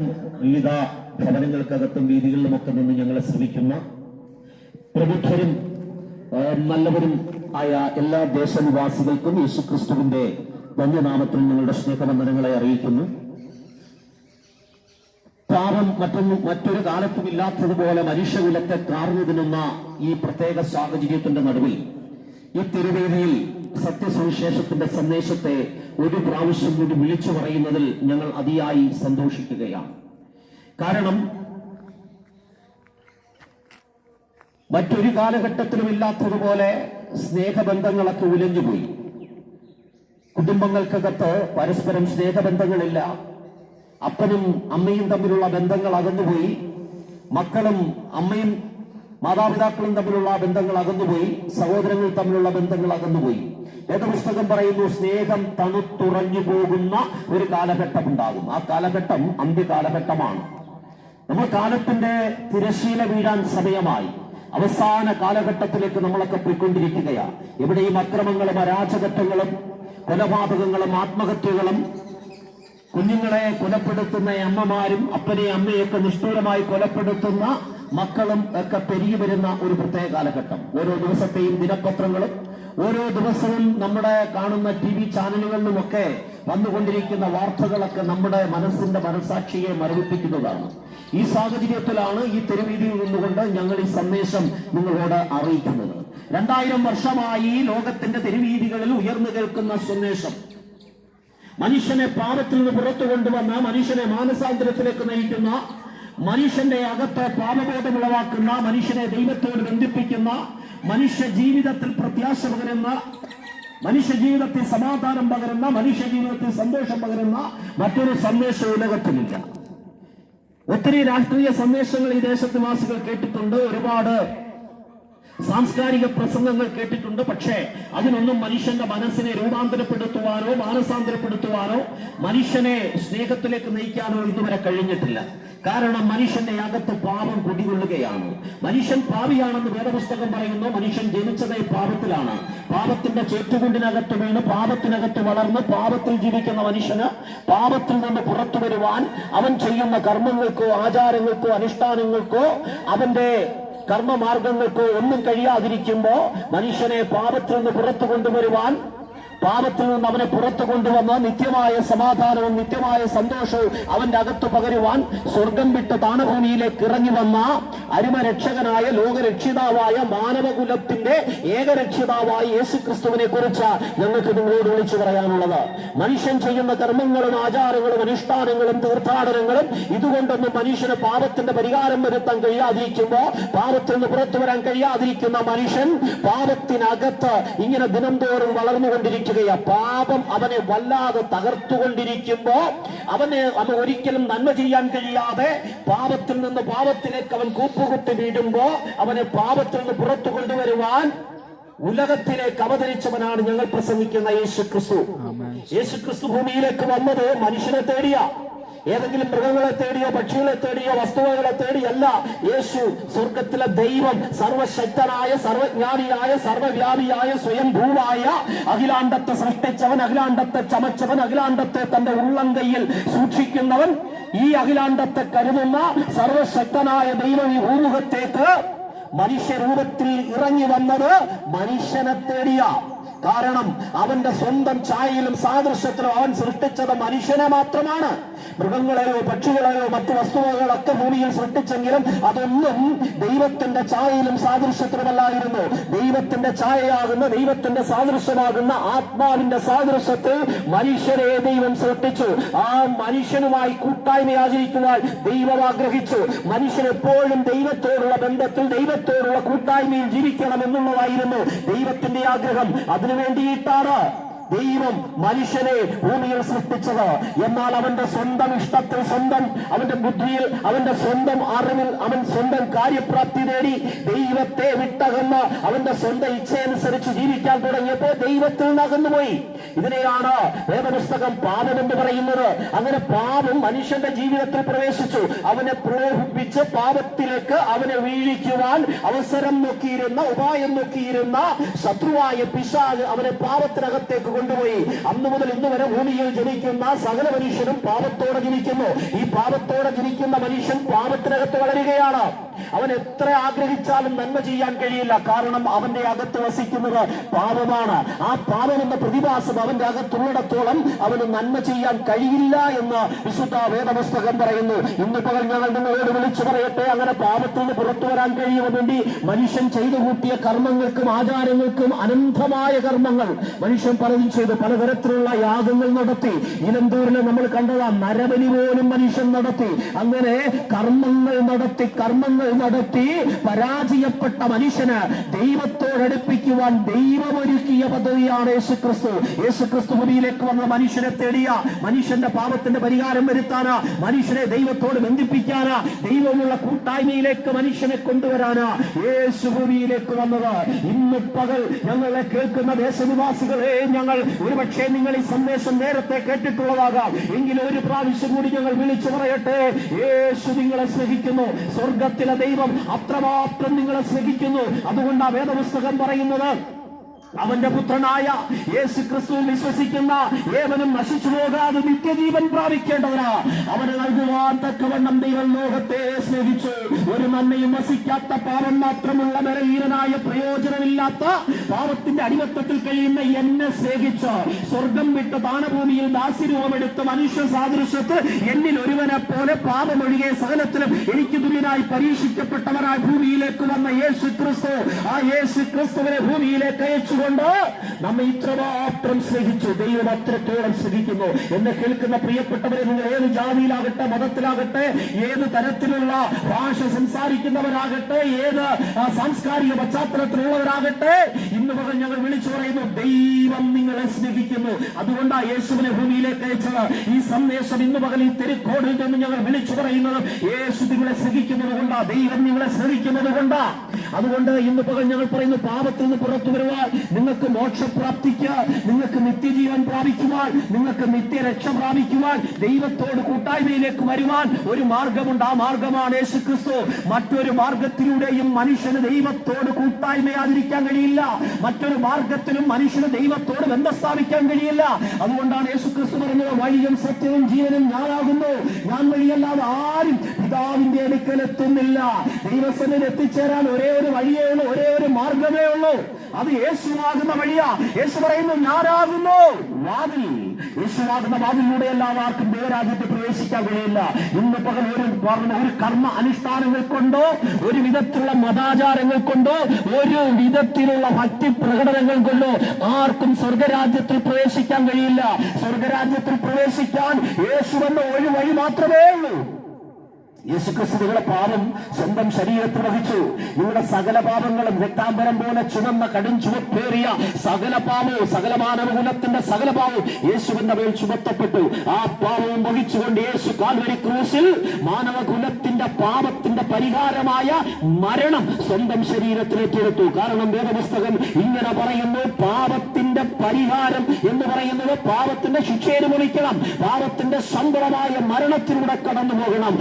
വിവിധ ഭവനങ്ങൾക്കകത്തും വീതികളിലുമൊക്കെ നിന്ന് ഞങ്ങളെ ശ്രമിക്കുന്ന പ്രബുദ്ധരും നല്ലവരും ആയ എല്ലാ ദേശനിവാസികൾക്കും യേശുക്രിസ്തുവിന്റെ ധന്യനാമത്തിൽ ഞങ്ങളുടെ സ്നേഹബന്ധനങ്ങളെ അറിയിക്കുന്നു. പാപം മറ്റൊന്നും മറ്റൊരു കാലത്തും ഇല്ലാത്തതുപോലെ മനുഷ്യകുലത്തെ കാർന്നു തിന്നുന്ന ഈ പ്രത്യേക സാഹചര്യത്തിന്റെ നടുവിൽ ഈ തിരുവേദിയിൽ സത്യസുവിശേഷത്തിന്റെ സന്ദേശത്തെ ഒരു പ്രാവശ്യം കൂടി വിളിച്ചു പറയുന്നതിൽ ഞങ്ങൾ അതിയായി സന്തോഷിക്കുകയാണ്. കാരണം മറ്റൊരു കാലഘട്ടത്തിലും ഇല്ലാത്തതുപോലെ സ്നേഹബന്ധങ്ങളൊക്കെ ഉലഞ്ഞുപോയി കുടുംബങ്ങൾക്കകത്ത് പരസ്പരം സ്നേഹബന്ധങ്ങളില്ല. അപ്പനും അമ്മയും തമ്മിലുള്ള ബന്ധങ്ങൾ അകന്നുപോയി. മക്കളും അമ്മയും മാതാപിതാക്കളും തമ്മിലുള്ള ബന്ധങ്ങൾ അകന്നുപോയി. സഹോദരങ്ങൾ തമ്മിലുള്ള ബന്ധങ്ങൾ അകന്നുപോയി. വേദപുസ്തകം പറയുന്നു സ്നേഹം തണുത്തുറഞ്ഞു പോകുന്ന ഒരു കാലഘട്ടം ഉണ്ടാകും. ആ കാലഘട്ടം അന്ത്യകാലഘട്ടമാണ്. നമ്മൾ കാലത്തിന്റെ തിരശീല വീഴാൻ സമയമായി. അവസാന കാലഘട്ടത്തിലേക്ക് നമ്മളൊക്കെ പോയിക്കൊണ്ടിരിക്കുകയാണ് എവിടെയും അക്രമങ്ങളും അരാജകത്വങ്ങളും കൊലപാതകങ്ങളും ആത്മഹത്യകളും കുഞ്ഞുങ്ങളെ കൊലപ്പെടുത്തുന്ന അമ്മമാരും അപ്പനെ അമ്മയൊക്കെ നിഷ്ഠൂരമായി കൊലപ്പെടുത്തുന്ന മക്കളും ഒക്കെ പെരുകി വരുന്ന ഒരു പ്രത്യേക കാലഘട്ടം. ഓരോ ദിവസത്തെയും ദിനപത്രങ്ങളും ഓരോ ദിവസവും നമ്മുടെ കാണുന്ന ടി വി ചാനലുകളിലുമൊക്കെ വന്നുകൊണ്ടിരിക്കുന്ന വാർത്തകളൊക്കെ നമ്മുടെ മനസ്സിന്റെ മനസാക്ഷിയെ മരവിപ്പിക്കുന്നതാണ്. ഈ സാഹചര്യത്തിലാണ് ഈ തെരുവീതിയിൽ നിന്നുകൊണ്ട് ഞങ്ങൾ ഈ സന്ദേശം നിങ്ങളോട് അറിയിക്കുന്നത്. രണ്ടായിരം വർഷമായി ലോകത്തിന്റെ തെരുവീതികളിൽ ഉയർന്നു കേൾക്കുന്ന സന്ദേശം. മനുഷ്യനെ പാപത്തിൽ നിന്ന് പുറത്തു കൊണ്ടുവന്ന മനുഷ്യനെ മാനസാന്തരത്തിലേക്ക് നയിക്കുന്ന മനുഷ്യന്റെ അകത്തെ പാപബോധം ഉളവാക്കുന്ന മനുഷ്യനെ ദൈവത്തോട് ബന്ധിപ്പിക്കുന്ന മനുഷ്യ ജീവിതത്തിൽ പ്രത്യാശ പകരുന്ന മനുഷ്യ ജീവിതത്തിൽ സമാധാനം പകരുന്ന മനുഷ്യ ജീവിതത്തിൽ സന്തോഷം പകരുന്ന മറ്റൊരു സന്ദേശം ഉലകത്തിലില്ല. ഒത്തിരി രാഷ്ട്രീയ സന്ദേശങ്ങൾ ഈ ദേശനിവാസികൾ കേട്ടിട്ടുണ്ട് ഒരുപാട് സാംസ്കാരിക പ്രസംഗങ്ങൾ കേട്ടിട്ടുണ്ട് പക്ഷേ അതിനൊന്നും മനുഷ്യന്റെ മനസ്സിനെ രൂപാന്തരപ്പെടുത്തുവാനോ മാനസാന്തരപ്പെടുത്തുവാനോ മനുഷ്യനെ സ്നേഹത്തിലേക്ക് നയിക്കാനോ ഇതുവരെ കഴിഞ്ഞിട്ടില്ല. കാരണം മനുഷ്യന്റെ അകത്ത് പാപം കുടികൊള്ളുകയാണ്. മനുഷ്യൻ പാപിയാണെന്ന് വേദപുസ്തകം പറയുന്നു മനുഷ്യൻ ജനിച്ചതേ പാപത്തിലാണ്. പാപത്തിന്റെ ചേറ്റുകൊണ്ടിനകത്ത് വീണ് പാപത്തിനകത്ത് വളർന്ന് പാപത്തിൽ ജീവിക്കുന്ന മനുഷ്യന് പാപത്തിൽ നിന്ന് പുറത്തു വരുവാൻ അവൻ ചെയ്യുന്ന കർമ്മങ്ങൾക്കോ ആചാരങ്ങൾക്കോ അനുഷ്ഠാനങ്ങൾക്കോ അവന്റെ കർമ്മമാർഗങ്ങൾക്കോ ഒന്നും കഴിയാതിരിക്കുമ്പോ മനുഷ്യനെ പാപത്തിൽ നിന്ന് പുറത്തു കൊണ്ടുവരുവാൻ പാപത്തിൽ നിന്ന് അവനെ പുറത്തു കൊണ്ടുവന്ന് നിത്യമായ സമാധാനവും നിത്യമായ സന്തോഷവും അവന്റെ അകത്ത് പകരുവാൻ സ്വർഗം വിട്ട് താണഭൂമിയിലേക്ക് ഇറങ്ങി വന്ന അരുമരക്ഷകനായ ലോകരക്ഷിതാവായ മാനവകുലത്തിന്റെ ഏകരക്ഷിതാവായ യേശു ക്രിസ്തുവിനെ കുറിച്ച് ഞങ്ങൾക്ക് നിങ്ങളോട് വിളിച്ചു പറയാനുള്ളത്. മനുഷ്യൻ ചെയ്യുന്ന കർമ്മങ്ങളും ആചാരങ്ങളും അനുഷ്ഠാനങ്ങളും തീർത്ഥാടനങ്ങളും ഇതുകൊണ്ടൊന്നും മനുഷ്യന് പാപത്തിന്റെ പരിഹാരം വരുത്താൻ കഴിയാതിരിക്കുമ്പോ പാപത്തിൽ നിന്ന് പുറത്തു വരാൻ കഴിയാതിരിക്കുന്ന മനുഷ്യൻ പാപത്തിനകത്ത് ഇങ്ങനെ ദിനം തോറും വളർന്നുകൊണ്ടിരിക്കുകയാ പാപം അവനെ വല്ലാതെ തകർത്തുകൊണ്ടിരിക്കുമ്പോ അവന് അവൻ ഒരിക്കലും നന്മ ചെയ്യാൻ കഴിയാതെ പാപത്തിൽ നിന്ന് പാപത്തിലേക്ക് അവൻ കൂപ്പുകുത്തി വീഴുമ്പോ അവനെ പാപത്തിൽ നിന്ന് പുറത്തു കൊണ്ടുവരുവാൻ ഉലകത്തിലേക്ക് അവതരിച്ചവനാണ് ഞങ്ങൾ പ്രസംഗിക്കുന്ന യേശു ക്രിസ്തു യേശു ക്രിസ്തു ഭൂമിയിലേക്ക് വന്നത് മനുഷ്യനെ തേടിയ. ഏതെങ്കിലും മൃഗങ്ങളെ തേടിയോ പക്ഷികളെ തേടിയോ വസ്തുവകളെ തേടിയല്ല യേശു സ്വർഗത്തിലെ ദൈവം സർവശക്തനായ സർവജ്ഞാനിയായ സർവവ്യാപിയായ സ്വയംഭൂവായ അഖിലാണ്ടത്തെ സൃഷ്ടിച്ചവൻ അഖിലാണ്ടത്തെ ചമച്ചവൻ അഖിലാണ്ടത്തെ തന്റെ ഉള്ളങ്കയിൽ സൂക്ഷിക്കുന്നവൻ ഈ അഖിലാണ്ടത്തെ കരുതുന്ന സർവശക്തനായ ദൈവം ഈ ഭൂമുഖത്തേക്ക് മനുഷ്യരൂപത്തിൽ ഇറങ്ങി വന്നത് മനുഷ്യനെ തേടിയ. കാരണം അവന്റെ സ്വന്തം ഛായയിലും സാദൃശ്യത്തിലും അവൻ സൃഷ്ടിച്ചത് മനുഷ്യനെ മാത്രമാണ്. മൃഗങ്ങളെയോ പക്ഷികളെയോ മറ്റു വസ്തുവകളൊക്കെ ഭൂമിയിൽ സൃഷ്ടിച്ചെങ്കിലും അതൊന്നും ദൈവത്തിന്റെ ഛായയിലും സാദൃശ്യത്തിലുമല്ലായിരുന്നു. ദൈവത്തിന്റെ ഛായയാകുന്ന ദൈവത്തിന്റെ സാദൃശ്യമാകുന്ന ആത്മാവിന്റെ സാദൃശ്യത്തിൽ മനുഷ്യരെ ദൈവം സൃഷ്ടിച്ചു. ആ മനുഷ്യനുമായി കൂട്ടായ്മ ആചരിക്കുവാൻ ദൈവം ആഗ്രഹിച്ചു. മനുഷ്യൻ എപ്പോഴും ദൈവത്തോടുള്ള ബന്ധത്തിൽ ദൈവത്തോടുള്ള കൂട്ടായ്മയിൽ ജീവിക്കണം എന്നുള്ളതായിരുന്നു ദൈവത്തിന്റെ ആഗ്രഹം. അതിനു വേണ്ടിയിട്ടാണ് ദൈവം മനുഷ്യനെ ഭൂമിയിൽ സൃഷ്ടിച്ചത്. എന്നാൽ അവന്റെ സ്വന്തം ഇഷ്ടത്തിൽ സ്വന്തം അവന്റെ ബുദ്ധിയിൽ അവന്റെ സ്വന്തം അറിവിൽ അവൻ സ്വന്തം കാര്യപ്രാപ്തി നേടി ദൈവത്തെ വിട്ടകന്ന് അവന്റെ സ്വന്തം ഇച്ഛയനുസരിച്ച് ജീവിക്കാൻ തുടങ്ങിയപ്പോൾ ദൈവത്തിൽ നിന്ന് അകന്നുപോയി. ഇതിനെയാണ് വേദപുസ്തകം പാപം എന്ന് പറയുന്നത്. അങ്ങനെ പാപം മനുഷ്യന്റെ ജീവിതത്തിൽ പ്രവേശിച്ചു. അവനെ പ്രലോഭിപ്പിച്ച് പാപത്തിലേക്ക് അവനെ വീഴിക്കുവാൻ അവസരം നോക്കിയിരുന്ന ഉപായം നോക്കിയിരുന്ന ശത്രുവായ പിശാജ് അവനെ പാപത്തിനകത്തേക്ക് കൊണ്ടുപോയി. അന്നു മുതൽ ഇന്ന് വരെ ഭൂമിയിൽ ജനിക്കുന്ന സകല മനുഷ്യനും പാപത്തോടെ ജനിക്കുന്നു. ഈ പാപത്തോടെ ജനിക്കുന്ന മനുഷ്യൻ പാപത്തിനകത്ത് വളരുകയാണ്. അവൻ എത്ര ആഗ്രഹിച്ചാലും നന്മ ചെയ്യാൻ കഴിയില്ല. കാരണം അവന്റെ അകത്ത് വസിക്കുന്നത് പാപമാണ്. ആ പാപം എന്ന പ്രതിഭാസം അവന്റെ അകത്തുള്ളിടത്തോളം അവന് നന്മ ചെയ്യാൻ കഴിയില്ല എന്ന് വിശുദ്ധ വേദപുസ്തകം പറയുന്നു. ഇന്ന് പകൽ ഞങ്ങൾ നിങ്ങളോട് വിളിച്ചു പറയട്ടെ. അങ്ങനെ പാപത്തിൽ നിന്ന് പുറത്തു വരാൻ കഴിയുവാൻ വേണ്ടി മനുഷ്യൻ ചെയ്തു കൂട്ടിയ കർമ്മങ്ങൾക്കും ആചാരങ്ങൾക്കും അനന്തമായ കർമ്മങ്ങൾ മനുഷ്യൻ പലതും ചെയ്ത്. പലതരത്തിലുള്ള യാഗങ്ങൾ നടത്തി. ഇനന്തൂരിനെ നമ്മൾ കണ്ടതാ. നരബലി പോലും മനുഷ്യൻ നടത്തി. അങ്ങനെ കർമ്മങ്ങൾ നടത്തി കർമ്മങ്ങൾ നടത്തി പരാജയപ്പെട്ട മനുഷ്യന് ദൈവത്തോടടുപ്പിക്കുവാൻ ദൈവമൊരുക്കിയ പദ്ധതിയാണ് യേശുക്രിസ്തു. യേശുക്രിസ്തു ഭൂമിയിലേക്ക് വന്ന മനുഷ്യനെ തേടിയ മനുഷ്യന്റെ പാപത്തിന്റെ പരിഹാരം വരുത്താനാ മനുഷ്യനെ ദൈവത്തോട് ബന്ധിപ്പിക്കാനാ ദൈവമുള്ള കൂട്ടായ്മയിലേക്ക് മനുഷ്യനെ കൊണ്ടുവരാനാ യേശു ഭൂമിയിലേക്ക് വന്നത്. ഇന്ന് പകൽ ഞങ്ങളെ കേൾക്കുന്ന ദേശനിവാസികളെ ഞങ്ങൾ ഒരുപക്ഷെ നിങ്ങൾ ഈ സന്ദേശം നേരത്തെ കേട്ടിട്ടുള്ളതാകാം. എങ്കിലും ഒരു പ്രാവശ്യം കൂടി ഞങ്ങൾ വിളിച്ചു പറയട്ടെ. യേശു നിങ്ങളെ സ്നേഹിക്കുന്നു. സ്വർഗത്തിലെ ദൈവം അത്രമാത്രം നിങ്ങളെ സ്നേഹിക്കുന്നു. അതുകൊണ്ട് വേദപുസ്തകം പറയുന്നത് അവന്റെ പുത്രനായ യേശു ക്രിസ്തു വിശ്വസിക്കുന്ന ഏവനും നശിച്ചു പോകാതെ നിത്യജീവൻ പ്രാപിക്കേണ്ടവനാ അവന് നൽകുവാൻ തക്കവണ്ണം ദൈവം ലോകത്തെ സ്നേഹിച്ചു. ഒരു നന്മയും വസിക്കാത്ത പാപം മാത്രമുള്ള ബലഹീനനായ പ്രയോജനമില്ലാത്ത പാപത്തിന്റെ അടിമത്തത്തിൽ കഴിയുന്ന എന്നെ സ്നേഹിച്ച്. സ്വർഗം വിട്ട് ദാനഭൂമിയിൽ ദാസ്യരൂപമെടുത്ത് മനുഷ്യ സാദൃശ്യത്ത് എന്നിൽ ഒരുവനെ പോലെ പാപമൊഴികെ സകലത്തിലും എനിക്ക് തുല്യനായി പരീക്ഷിക്കപ്പെട്ടവനായി ഭൂമിയിലേക്ക് വന്ന യേശു ക്രിസ്തു ആ യേശു ക്രിസ്തുവിനെ ഭൂമിയിലേക്ക് അയച്ചുകൊണ്ട് നമ്മെ ഇത്രമാത്രം സ്നേഹിച്ചു. ദൈവം അത്രത്തോളം സ്നേഹിക്കുന്നു. എന്നെ കേൾക്കുന്ന പ്രിയപ്പെട്ടവരെ നിങ്ങൾ ഏത് ജാതിയിലാകട്ടെ മതത്തിലാകട്ടെ ഏത് തരത്തിലുള്ള ഭാഷ സംസാരിക്കുന്നവരാകട്ടെ ഏത് സാംസ്കാരിക പശ്ചാത്തലത്തിലുള്ളവരാകട്ടെ ഇന്ന് പകരം ഞങ്ങൾ വിളിച്ചു പറയുന്നു ദൈവം നിങ്ങളെ സ്നേഹിക്കുന്നു. അതുകൊണ്ടാണ് യേശുവിനെ ഭൂമിയിലേക്ക് അയച്ചത്. ഈ സന്ദേശം ഇന്ന് പകൽ ഈ തെരുക്കോടിൽ നിന്ന് ഞങ്ങൾ വിളിച്ചു പറയുന്നത്. യേശു നിങ്ങളെ സ്നേഹിക്കുന്നത് കൊണ്ടാ ദൈവം നിങ്ങളെ സ്നേഹിക്കുന്നത് കൊണ്ടാ അതുകൊണ്ട് ഇന്ന് പകൽ ഞങ്ങൾ പറയുന്നു പാപത്തിൽ നിന്ന് പുറത്തു വരുവാൻ നിങ്ങൾക്ക് മോക്ഷപ്രാപ്തിക്ക് നിങ്ങൾക്ക് നിത്യജീവൻ പ്രാപിക്കുവാൻ നിങ്ങൾക്ക് നിത്യരക്ഷ പ്രാപിക്കുവാൻ ദൈവത്തോട് കൂട്ടായ്മയിലേക്ക് വരുവാൻ ഒരു മാർഗമുണ്ട്. ആ മാർഗമാണ് യേശു ക്രിസ്തു മറ്റൊരു മാർഗത്തിലൂടെയും മനുഷ്യന് ദൈവത്തോട് കൂട്ടായ്മയാതിരിക്കാൻ കഴിയില്ല. മറ്റൊരു മാർഗത്തിലും മനുഷ്യന് ദൈവത്തോട് ബന്ധം സ്ഥാപിക്കാൻ കഴിയില്ല. അതുകൊണ്ടാണ് യേശു ക്രിസ്തു പറഞ്ഞത് വഴിയും സത്യവും ജീവനും ഞാനാകുന്നു. ഞാൻ വഴിയല്ലാതെ ആരും പിതാവിന്റെ അടുക്കൽ എത്തുന്നില്ല. ദൈവസനിൽ എത്തിച്ചേരാൻ ഒരേ ഒരു വഴിയേ ഉള്ളൂ ഒരേ ഒരു മാർഗമേ ഉള്ളൂ. അത് യേശുവാകുന്ന വഴിയാ. യേശു പറയുന്നു ഞാനാകുന്നു. വാതിൽ. യേശുവാകുന്ന വാതിലൂടെ എല്ലാം ആർക്കും ദൈവരാജ്യത്ത് പ്രവേശിക്കാൻ കഴിയില്ല. ഇന്ന് പകൽ ഒരു ഒരു കർമ്മ അനുഷ്ഠാനങ്ങൾ കൊണ്ടോ ഒരു വിധത്തിലുള്ള മതാചാരങ്ങൾ കൊണ്ടോ ഒരു വിധത്തിലുള്ള ഭക്തി പ്രകടനങ്ങൾ കൊണ്ടോ ആർക്കും സ്വർഗരാജ്യത്തിൽ പ്രവേശിക്കാൻ കഴിയില്ല. സ്വർഗരാജ്യത്തിൽ പ്രവേശിക്കാൻ യേശു എന്ന ഒരു വഴി മാത്രമേ ഉള്ളൂ. യേശുക്രിസ്തു നിങ്ങളുടെ പാപം സ്വന്തം ശരീരത്തിൽ വഹിച്ചു. നിങ്ങളുടെ സകല പാപങ്ങളും രക്താംബരം പോലെ ചുമന്ന കടും ചുവപ്പേറിയ സകല പാപവും സകല മാനവകുലത്തിന്റെ സകല പാപവും യേശുവിന്റെ മേൽ ചുമത്തപ്പെട്ടു. ആ പാപവും വഹിച്ചുകൊണ്ട് യേശു കാൽവരി ക്രൂസിൽ മാനവകുലത്തിന്റെ പാപത്തിന്റെ പരിഹാരമായ മരണം സ്വന്തം ശരീരത്തിലേക്ക് എടുത്തു. കാരണം വേദപുസ്തകം ഇങ്ങനെ പറയുന്നു പാപത്തിന്റെ പരിഹാരം എന്ന് പറയുന്നത് പാപത്തിന്റെ ശിക്ഷയിൽ മുറിക്കണം പാപത്തിന്റെ സമ്പളമായ മരണത്തിലൂടെ കടന്നു പോകണം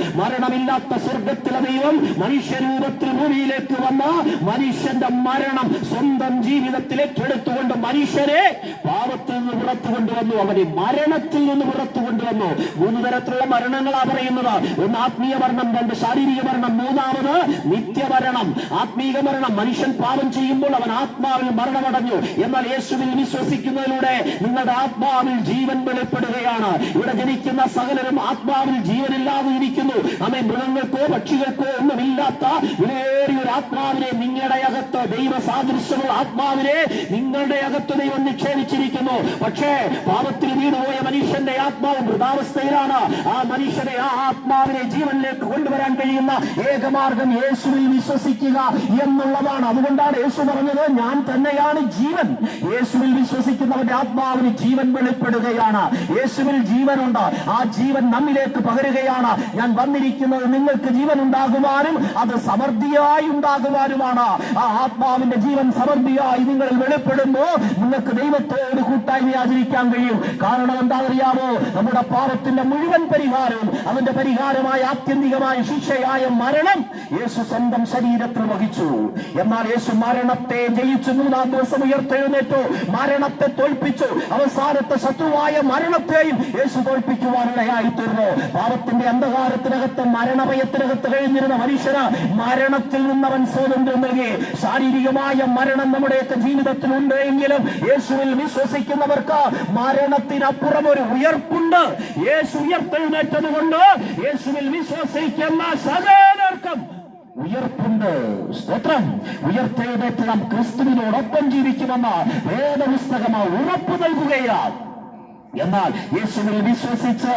മരണമില്ലാത്ത സ്വർഗത്തിലെ ദൈവം മനുഷ്യരൂപത്തിൽ ഭൂമിയിലേക്ക് വന്ന മനുഷ്യന്റെ മരണം സ്വന്തം ജീവിതത്തിലേക്ക് എടുത്തുകൊണ്ട് മനുഷ്യരെ പാപത്തിൽ നിന്ന് പുറത്തു കൊണ്ടുവന്നു. അവനെ മരണത്തിൽ നിന്ന് പുറത്തു കൊണ്ടുവന്നു. മൂന്ന് തരത്തിലുള്ള മരണങ്ങളാ പറയുന്നത്. ഒന്ന് ആത്മീയ മരണം രണ്ട് ശാരീരിക മരണം മൂന്നാമത് നിത്യമരണം. ആത്മീക മരണം മനുഷ്യൻ പാപം ചെയ്യുമ്പോൾ അവൻ ആത്മാവിൽ മരണമടഞ്ഞു. എന്നാൽ യേശുവിൽ വിശ്വസിക്കുന്നതിലൂടെ നിങ്ങളുടെ ആത്മാവിൽ ജീവൻ വെളിപ്പെടുകയാണ്. ഇവിടെ ജനിക്കുന്ന സകലരും ആത്മാവിൽ ജീവനില്ലാതെ ഇരിക്കുന്നു. അമ്മ മൃഗങ്ങൾക്കോ പക്ഷികൾക്കോ ഒന്നുമില്ലാത്ത വിലയേറിയ ഒരു ആത്മാവിനെ നിങ്ങളുടെ അകത്ത് ദൈവ സാദൃശ്യമുള്ള ആത്മാവിനെ നിങ്ങളുടെ അകത്ത് ദൈവം നിക്ഷേപിച്ചിരിക്കുന്നു. പക്ഷേ പാപത്തിൽ വീണുപോയ മനുഷ്യന്റെ ആത്മാവ് മൃതാവസ്ഥയിലാണ്. ആ മനുഷ്യനെ ആ ആത്മാവിനെ ജീവനിലേക്ക് കൊണ്ടുവരാൻ കഴിയുന്ന ഏകമാർഗം യേശുവിൽ വിശ്വസിക്കുക എന്നുള്ളതാണ്. അതുകൊണ്ടാണ് യേശു പറഞ്ഞത് ഞാൻ തന്നെയാണ് ജീവൻ. യേശുവിൽ വിശ്വസിക്കുന്നവന്റെ ആത്മാവിന് ജീവൻ വെളിപ്പെടുകയാണ്. യേശുവിൽ ജീവനുണ്ട്. ആ ജീവൻ നമ്മിലേക്ക് പകരുകയാണ്. ഞാൻ നിങ്ങൾക്ക് ജീവൻ ഉണ്ടാകുവാനും അത് സമൃദ്ധിയായി ഉണ്ടാകുവാനുമാണ് ആ ആത്മാവിന്റെ ജീവൻ സമൃദ്ധിയായി നിങ്ങളിൽ വെളിപ്പെടുമ്പോ നിങ്ങൾക്ക് ദൈവത്തോട് കൂട്ടായ്മ ആചരിക്കാൻ കഴിയും. കാരണം എന്താണെന്നറിയാമോ? നമ്മുടെ പാപത്തിന്റെ മുഴുവൻ പരിഹാരവും അവന്റെ പരിഹാരമായ ആത്യന്തികമായ ശിക്ഷയായ മരണം യേശു സ്വന്തം ശരീരത്തിൽ വഹിച്ചു. എന്നാൽ യേശു മരണത്തെ ജയിച്ചു. മൂന്നാം ദിവസം ഉയർത്തെഴുന്നേറ്റു. മരണത്തെ തോൽപ്പിച്ചു. അവസാനത്തെ ശത്രുവായ മരണത്തെയും യേശു തോൽപ്പിക്കുവാനിടയായി തീർന്നു പാപത്തിന്റെ അന്ധകാരത്തിനകത്ത് മരണഭയത്തിനകത്ത് കഴിഞ്ഞിരുന്ന മനുഷ്യന് മരണത്തിൽ നിന്ന് അവൻ സ്വാതന്ത്ര്യം നൽകി. ശാരീരികമായ മരണം നമ്മുടെയൊക്കെ ജീവിതത്തിലുണ്ട് എങ്കിലും യേശുവിൽ വിശ്വസിക്കുന്നവർക്ക് മരണത്തിനപ്പുറം ഒരു ഉയർപ്പുണ്ട്. യേശു ഉയർത്തെഴുന്നേറ്റത് കൊണ്ട് യേശുവിൽ വിശ്വസിക്കുന്ന സകലർക്കും ഉയർപ്പുണ്ട്. സ്തോത്രം. ഉയർത്തെഴുന്നേറ്റ് നാം ക്രിസ്തുവിനോടൊപ്പം ജീവിക്കുമെന്ന് വേദപുസ്തകമായി ഉറപ്പ് നൽകുകയാണ്. എന്നാൽ യേശുവിൽ വിശ്വസിച്ച്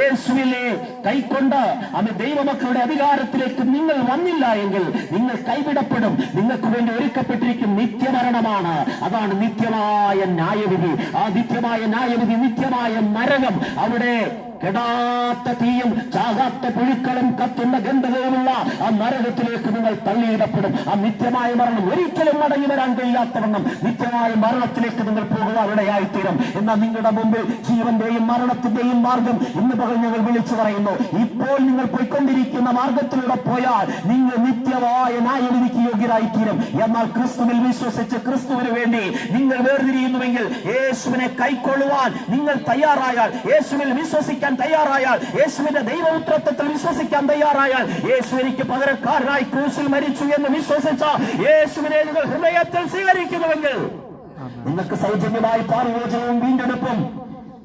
യേശുവിനെ കൈക്കൊണ്ട് അന്ന് ദൈവമക്കളുടെ അധികാരത്തിലേക്ക് നിങ്ങൾ വന്നില്ല എങ്കിൽ നിങ്ങൾ കൈവിടപ്പെടും. നിങ്ങൾക്ക് വേണ്ടി ഒരുക്കപ്പെട്ടിരിക്കും നിത്യമരണമാണ്. അതാണ് നിത്യമായ ന്യായവിധി. ആ നിത്യമായ ന്യായവിധി നിത്യമായ മരണം അവിടെ കെടാത്ത തീയും ചാകാത്ത പുഴുക്കളും കത്തുന്ന ഗന്ധകവുമുള്ള ആ നരകത്തിലേക്ക് നിങ്ങൾ തള്ളിയിടപ്പെടും. ആ നിത്യമായ മരണം ഒരിക്കലും മടങ്ങി വരാൻ കഴിയാത്തവണ്ണം നിത്യമായ മരണത്തിലേക്ക് നിങ്ങൾ പോകുക അവിടെയായിത്തീരും. എന്നാൽ നിങ്ങളുടെ മുമ്പിൽ ജീവന്റെയും മരണത്തിന്റെയും മാർഗം ഇന്ന് പറഞ്ഞു ഞങ്ങൾ വിളിച്ചു പറയുന്നു. ഇപ്പോൾ നിങ്ങൾ പോയിക്കൊണ്ടിരിക്കുന്ന മാർഗത്തിലൂടെ പോയാൽ നിങ്ങൾ നിത്യമായ ന്യായവിധിക്ക് യോഗ്യരായിത്തീരും. എന്നാൽ ക്രിസ്തുവിൽ വിശ്വസിച്ച് ക്രിസ്തുവിന് വേണ്ടി നിങ്ങൾ വേർതിരിയുന്നുവെങ്കിൽ യേശുവിനെ കൈക്കൊള്ളുവാൻ നിങ്ങൾ തയ്യാറായാൽ യേശുവിൽ വിശ്വസിക്കാൻ തയ്യാറായാൽ യേശുവിന്റെ ദൈവപുത്രത്വത്തിൽ വിശ്വസിക്കാൻ തയ്യാറായാൽ യേശു എനിക്ക് പകരക്കാരനായി ക്രൂശിൽ മരിച്ചു എന്ന് വിശ്വസിച്ച യേശുവിനെ നിങ്ങൾ ഹൃദയത്തിൽ സ്വീകരിക്കുന്നുവെങ്കിൽ നിങ്ങൾക്ക് സൗജന്യമായി പാർവോചനവും വീണ്ടെടുപ്പും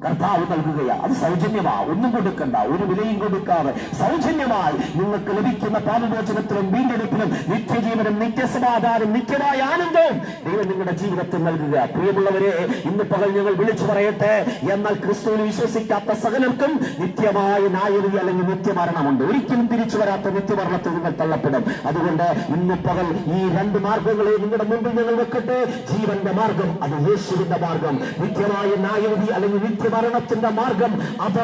കർത്താവ് നൽകുകയാ അത് സൗജന്യമാ. ഒന്നും കൊടുക്കണ്ട. ഒരു വിലയും കൊടുക്കാതെ. സൗജന്യമായി നിങ്ങൾക്ക് ലഭിക്കുന്ന പാപമോചനത്തിലും വീണ്ടെടുപ്പിലും നിത്യജീവനും നിത്യസമാധാനം നിത്യമായ ആനന്ദവും ദൈവം നിങ്ങളുടെ ജീവിതത്തിൽ നൽകുക. പ്രിയമുള്ളവരെ ഇന്ന് പകൽ ഞങ്ങൾ വിളിച്ചു പറയട്ടെ. എന്നാൽ ക്രിസ്തുവിൽ വിശ്വസിക്കാത്ത സകലർക്കും നിത്യമായ നായരി അല്ലെങ്കിൽ നിത്യമരണമുണ്ട്. ഒരിക്കലും തിരിച്ചു വരാത്ത നിത്യമരണത്തിൽ നിങ്ങൾ തള്ളപ്പെടും. അതുകൊണ്ട് ഇന്ന് പകൽ ഈ രണ്ട് മാർഗങ്ങളെ നിങ്ങളുടെ മുമ്പിൽ ഞങ്ങൾ വെക്കട്ടെ. ജീവന്റെ മാർഗം അത് യേശുവിന്റെ മാർഗം. നിത്യമായ നായരി അല്ലെങ്കിൽ നിത്യമരണത്തിന്റെ മാർഗം അത്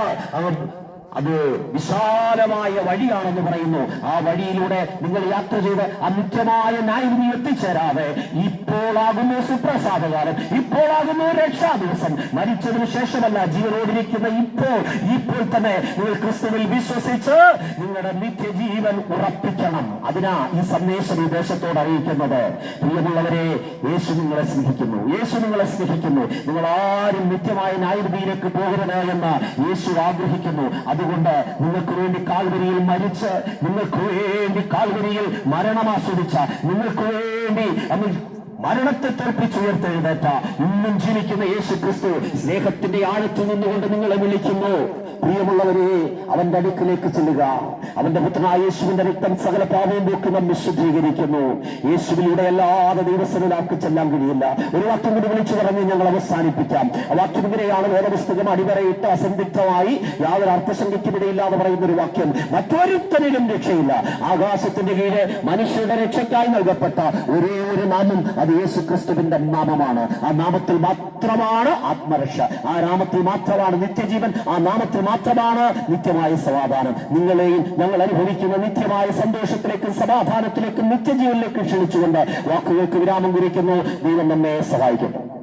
അത് വിശാലമായ വഴിയാണെന്ന് പറയുന്നു. ആ വഴിയിലൂടെ നിങ്ങൾ യാത്ര ചെയ്ത് അമുഖ്യമായ ന്യായവിധി എത്തിച്ചേരാതെ ഇപ്പോളാകുന്നു സുപ്രസാദകാലം. ഇപ്പോളാകുന്നു രക്ഷാ ദിവസം മരിച്ചതിനു ശേഷമല്ല ജീവനോടിരിക്കുന്ന ഇപ്പോൾ ഇപ്പോൾ തന്നെ നിങ്ങൾ ക്രിസ്തുവിൽ വിശ്വസിച്ച് നിങ്ങളുടെ നിത്യജീവൻ ഉറപ്പിക്കണം. അതിനാ ഈ സന്ദേശം ഈ ദേശത്തോട് അറിയിക്കുന്നത്. പ്രിയമുള്ളവരെ യേശു നിങ്ങളെ സ്നേഹിക്കുന്നു. യേശു നിങ്ങളെ സ്നേഹിക്കുന്നു. നിങ്ങൾ ആരും നിത്യമായ ന്യായവിധിയിലേക്ക് പോകരുത് എന്ന് യേശു ആഗ്രഹിക്കുന്നു. അതുകൊണ്ട് നിങ്ങൾക്ക് വേണ്ടി കാൽവരിയിൽ മരിച്ച് നിങ്ങൾക്ക് വേണ്ടി കാൽവരിയിൽ മരണം ആസ്വദിച്ച നിങ്ങൾക്ക് വേണ്ടി മരണത്തെ മരണത്തെ തോൽപ്പിച്ചുയർത്തെഴുന്നേറ്റ ഇന്നും ജീവിക്കുന്ന യേശു ക്രിസ്തു സ്നേഹത്തിന്റെ ആഴത്തിൽ നിന്നുകൊണ്ട് നിങ്ങളെ വിളിക്കുന്നു. പ്രിയമുള്ളവരെ അവന്റെ അടുക്കിലേക്ക് ചെല്ലുക. അവന്റെ പുത്രനായ യേശുവിന്റെ രക്തം സകല പാപവും പോക്കി നമ്മെ ശുദ്ധീകരിക്കുന്നു. യേശുവിലൂടെ അല്ലാതെ ദൈവസ്ഥനിലാക്കി ചെല്ലാൻ കഴിയില്ല. ഒരു വാക്യം കൂടി വിളിച്ചു പറഞ്ഞ് ഞങ്ങൾ അവസാനിപ്പിക്കാം. ആ വാക്യം ഇങ്ങനെയാണ് വേദപുസ്തകം അടിവരയിട്ട് അസന്ധിഗ്ധമായി യാതൊരു അർത്ഥശങ്കയ്ക്കും ഇടയില്ലാതെ പറയുന്ന ഒരു വാക്യം. മറ്റൊരുത്തനിലും രക്ഷയില്ല. ആകാശത്തിന്റെ കീഴ് മനുഷ്യരുടെ രക്ഷയ്ക്കായി നൽകപ്പെട്ട ഒരേ ഒരു നാമം അത് യേശു ക്രിസ്തുവിന്റെ നാമമാണ്. ആ നാമത്തിൽ മാത്രമാണ് ആത്മരക്ഷ. ആ നാമത്തിൽ മാത്രമാണ് നിത്യജീവൻ ആ നാമത്തിൽ മാത്രമാണ് നിത്യമായ സമാധാനം. നിങ്ങളെയും ഞങ്ങൾ അനുഭവിക്കുന്ന നിത്യമായ സന്തോഷത്തിലേക്കും സമാധാനത്തിലേക്കും നിത്യജീവനിലേക്കും ക്ഷണിച്ചുകൊണ്ട് വാക്കുകൾക്ക് വിരാമം കുറിക്കുന്നു. ദൈവം നമ്മെ സഹായിക്കട്ടെ